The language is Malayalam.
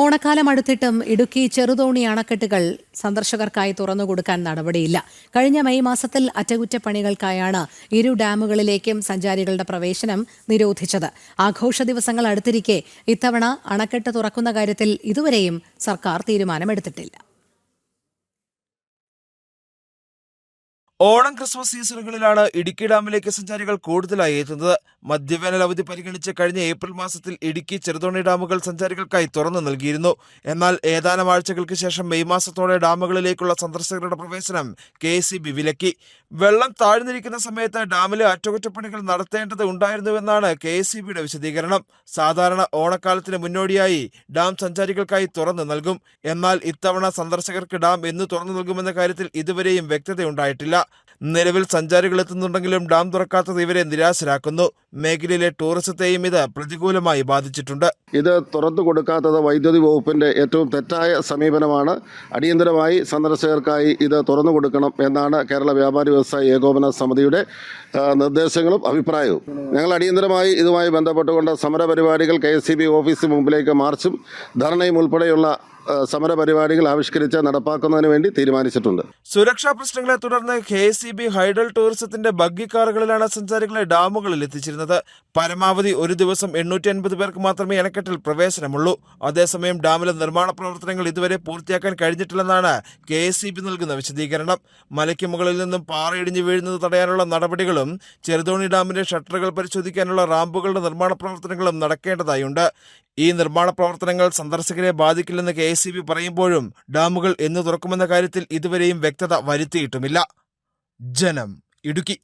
ഓണക്കാലം അടുത്തിട്ടും ഇടുക്കി ചെറുതോണി അണക്കെട്ടുകൾ സന്ദർശകർക്കായി തുറന്നുകൊടുക്കാൻ നടപടിയില്ല. കഴിഞ്ഞ മെയ് മാസത്തിൽ അറ്റകുറ്റപ്പണികൾക്കായാണ് ഇരു ഡാമുകളിലേക്കും സഞ്ചാരികളുടെ പ്രവേശനം നിരോധിച്ചത്. ആഘോഷ ദിവസങ്ങൾ അടുത്തിരിക്കെ ഇത്തവണ അണക്കെട്ട് തുറക്കുന്ന കാര്യത്തിൽ ഇതുവരെയും സർക്കാർ തീരുമാനമെടുത്തിട്ടില്ല. ഓണം ക്രിസ്മസ് സീസണുകളിലാണ് ഇടുക്കി ഡാമിലേക്ക് സഞ്ചാരികൾ കൂടുതലായി എത്തുന്നത്. മധ്യവേനൽ അവധി പരിഗണിച്ച് കഴിഞ്ഞ ഏപ്രിൽ മാസത്തിൽ ഇടുക്കി ചെറുതോണി ഡാമുകൾ സഞ്ചാരികൾക്കായി തുറന്നു നൽകിയിരുന്നു. എന്നാൽ ഏതാനും ആഴ്ചകൾക്ക് ശേഷം മെയ് മാസത്തോടെ ഡാമുകളിലേക്കുള്ള സന്ദർശകരുടെ പ്രവേശനം കെ വിലക്കി. വെള്ളം താഴ്ന്നിരിക്കുന്ന സമയത്ത് ഡാമിലെ അറ്റകുറ്റപ്പണികൾ നടത്തേണ്ടത് ഉണ്ടായിരുന്നുവെന്നാണ് കെ എസ് വിശദീകരണം. സാധാരണ ഓണക്കാലത്തിന് മുന്നോടിയായി ഡാം സഞ്ചാരികൾക്കായി തുറന്നു നൽകും. എന്നാൽ ഇത്തവണ സന്ദർശകർക്ക് ഡാം എന്ന് തുറന്നു നൽകുമെന്ന കാര്യത്തിൽ ഇതുവരെയും വ്യക്തതയുണ്ടായിട്ടില്ല. നിലവിൽ സഞ്ചാരികൾ എത്തുന്നുണ്ടെങ്കിലും ഡാം തുറക്കാത്തത് ഇവരെ നിരാശരാക്കുന്നു. മേഖലയിലെ ടൂറിസത്തെയും ഇത് പ്രതികൂലമായി ബാധിച്ചിട്ടുണ്ട്. ഇത് തുറന്നു കൊടുക്കാത്തത് വൈദ്യുതി വകുപ്പിന്റെ ഏറ്റവും തെറ്റായ സമീപനമാണ്. അടിയന്തരമായി സന്ദർശകർക്കായി ഇത് തുറന്നു കൊടുക്കണം എന്നാണ് കേരള വ്യാപാരി വ്യവസായ ഏകോപന സമിതിയുടെ നിർദ്ദേശങ്ങളും അഭിപ്രായവും. ഞങ്ങൾ അടിയന്തരമായി ഇതുമായി ബന്ധപ്പെട്ടുകൊണ്ട് സമരപരിപാടികൾ കെ എസ് സി ബി ഓഫീസിന് മുമ്പിലേക്ക് മാർച്ചും ധർണയും ഉൾപ്പെടെയുള്ള സമരപരിപാടികൾ ആവിഷ്കരിച്ച് നടപ്പാക്കുന്നതിന് വേണ്ടി തീരുമാനിച്ചിട്ടുണ്ട്. സുരക്ഷാ പ്രശ്നങ്ങളെ തുടർന്ന് കെ ഇ ബി ഹൈഡൽ ടൂറിസത്തിന്റെ ബഗ്ഗി കാറുകളിലാണ് സഞ്ചാരികളെ ഡാമുകളിൽ എത്തിച്ചിരുന്നത്. പരമാവധി ഒരു ദിവസം എണ്ണൂറ്റി അൻപത് പേർക്ക് മാത്രമേ അണക്കെട്ടിൽ പ്രവേശനമുള്ളൂ. അതേസമയം ഡാമിലെ നിർമ്മാണ പ്രവർത്തനങ്ങൾ ഇതുവരെ പൂർത്തിയാക്കാൻ കഴിഞ്ഞിട്ടില്ലെന്നാണ് കെ ഇ ബി നൽകുന്ന വിശദീകരണം. മലയ്ക്ക് മുകളിൽ നിന്നും പാറയിടിഞ്ഞു വീഴുന്നത് തടയാനുള്ള നടപടികളും ചെറുതോണി ഡാമിന്റെ ഷട്ടറുകൾ പരിശോധിക്കാനുള്ള റാമ്പുകളുടെ നിർമ്മാണ പ്രവർത്തനങ്ങളും നടക്കേണ്ടതായുണ്ട്. ഈ നിർമ്മാണ പ്രവർത്തനങ്ങൾ സന്ദർശകരെ ബാധിക്കില്ലെന്ന് കെ എസ് പറയുമ്പോഴും ഡാമുകൾ എന്ന് തുറക്കുമെന്ന കാര്യത്തിൽ ഇതുവരെയും വ്യക്തത വരുത്തിയിട്ടുമില്ല. ജനം ഇടുക്കി.